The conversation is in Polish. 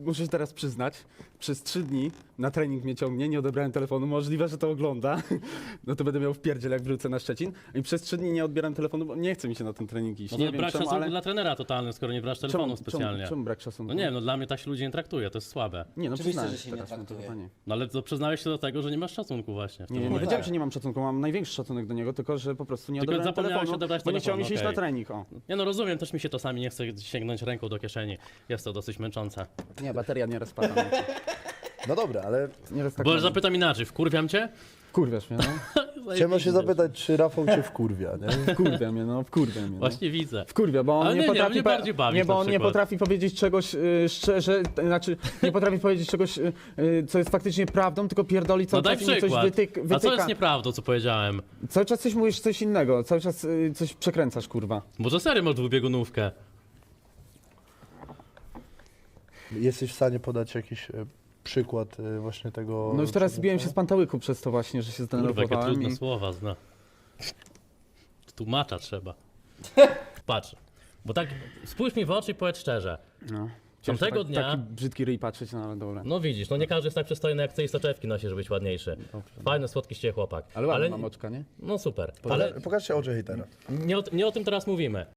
Muszę się teraz przyznać, przez trzy dni na trening mnie ciągnie, nie odebrałem telefonu, możliwe, że to ogląda, no to będę miał w pierdziel, jak wrócę na Szczecin. I przez trzy dni nie odbieram telefonu, bo nie chce mi się na ten trening iść. No nie to wiem brak czemu, szacunku ale... dla trenera totalny, skoro nie brasz telefonu czemu, specjalnie. Czemu, czemu brak szacunku? No nie no dla mnie tak się ludzi nie traktuje, to jest słabe. Nie, no Oczywiście, przyznałem że się nie teraz, no to traktuje. chyba nie. No ale to przyznałeś się do tego, że nie masz szacunku właśnie w tym Nie, nie, nie momencie. wiedziałem, że nie mam szacunku, mam największy szacunek do niego, tylko że po prostu nie Tylko odebrałem zapomniałeś telefonu, odebrać bo nie chciał mi się iść na okej. trening, o. Nie no rozumiem, też mi się czasami nie chce sięgnąć ręką do kieszeni. Jest to dosyć męczące. Nie, bateria nieraz pada. no No dobra, ale Nieraz tak Bo zapytam inaczej, wkurwiam cię? Kurwiasz mnie, no. chciałem się zapytać, czy Rafał cię wkurwia, nie? Wkurwia mnie, no, wkurwia mnie. No. Właśnie widzę. Wkurwia, bo on nie, nie, nie, potrafi. mnie po- bardziej bawi nie, bo on nie przykład. potrafi powiedzieć czegoś y, szczerze, znaczy nie potrafi powiedzieć czegoś, y, y, co jest faktycznie prawdą, tylko pierdoli No cały daj czas i mi coś przykład. wytyk, A co wytyka. jest nieprawdą, co powiedziałem? Cały czas coś mówisz coś innego, cały czas y, coś przekręcasz, kurwa. Może serio masz dwubiegunówkę? Jesteś w stanie podać jakiś e, przykład e, właśnie tego... No już teraz zbiłem się z pantałyku przez to właśnie, że się Kurwa, jakie zdenerwowałem trudne i... słowa zna. Tłumacza trzeba. Patrz, bo tak spójrz mi w oczy i powiedz szczerze. No. Tamtego tak, dnia- Taki brzydki ryj patrzeć, no ale dobra. No widzisz, no nie każdy jest tak przystojny jak ty i soczewki nosi, żeby być ładniejszy. Fajny, słodki z ciebie chłopak. Ale mam oczka, nie? No super, ale Pokażcie oczy hejtera. nie o, nie o tym teraz mówimy.